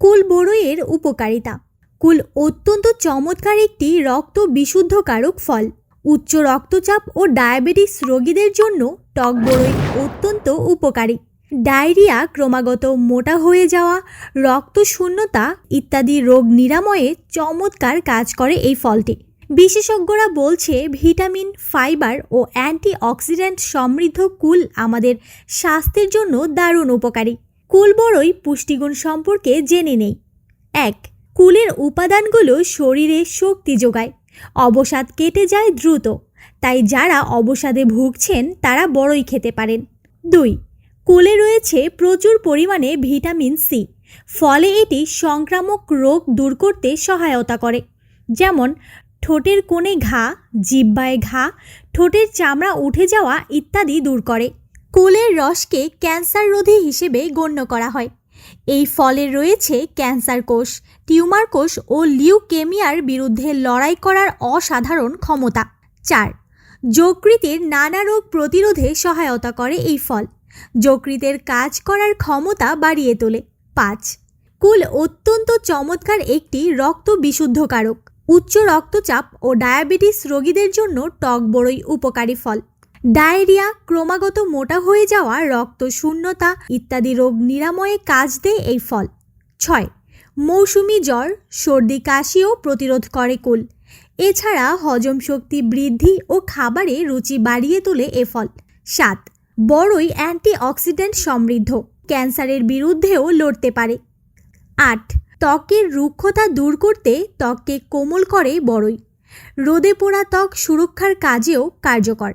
কুল বড়ইয়ের উপকারিতা। কুল অত্যন্ত চমৎকার একটি রক্ত বিশুদ্ধকারক ফল। উচ্চ রক্তচাপ ও ডায়াবেটিস রোগীদের জন্য টক বড়ই অত্যন্ত উপকারী। ডায়রিয়া ক্রমাগত মোটা হয়ে যাওয়া রক্ত শূন্যতা ইত্যাদি রোগ নিরাময়ে চমৎকার কাজ করে এই ফলটি। বিশেষজ্ঞরা বলছে, ভিটামিন, ফাইবার ও অ্যান্টিঅক্সিডেন্ট সমৃদ্ধ কুল আমাদের স্বাস্থ্যের জন্য দারুণ উপকারী। কুল বড়ই পুষ্টিগুণ সম্পর্কে জেনে নেই। এক, কুলের উপাদানগুলো শরীরে শক্তি যোগায়, অবসাদ কেটে যায় দ্রুত, তাই যারা অবসাদে ভুগছেন তারা বড়ই খেতে পারেন। দুই, কুলে রয়েছে প্রচুর পরিমাণে ভিটামিন সি, ফলে এটি সংক্রামক রোগ দূর করতে সহায়তা করে, যেমন ঠোঁটের কোণে ঘা, জিব্বায় ঘা, ঠোঁটের চামড়া উঠে যাওয়া ইত্যাদি দূর করে। কুলের রসকে ক্যান্সার রোধী হিসেবে গণ্য করা হয়। এই ফলে রয়েছে ক্যান্সার কোষ, টিউমার কোষ ও লিউকেমিয়ার বিরুদ্ধে লড়াই করার অসাধারণ ক্ষমতা। চার, যকৃতের নানা রোগ প্রতিরোধে সহায়তা করে এই ফল। যকৃতের কাজ করার ক্ষমতা বাড়িয়ে তোলে। পাঁচ, কুল অত্যন্ত চমৎকার একটি রক্ত বিশুদ্ধকারক উচ্চ রক্তচাপ ও ডায়াবেটিস রোগীদের জন্য টক বড়ই উপকারী ফল। ডায়রিয়া ক্রমাগত মোটা হয়ে যাওয়া, রক্ত শূন্যতা ইত্যাদি রোগ নিরাময়ে কাজ দেয় এই ফল। ছয়, মৌসুমি জ্বর, সর্দি কাশিও প্রতিরোধ করে কুল। এছাড়া হজম শক্তি বৃদ্ধি ও খাবারে রুচি বাড়িয়ে তোলে এ ফল। সাত, বড়ই অ্যান্টিঅক্সিডেন্ট সমৃদ্ধ, ক্যান্সারের বিরুদ্ধেও লড়তে পারে। আট, ত্বকের রুক্ষতা দূর করতে ত্বককে কোমল করে বড়ই। রোদে পোড়া ত্বক সুরক্ষার কাজেও কার্যকর।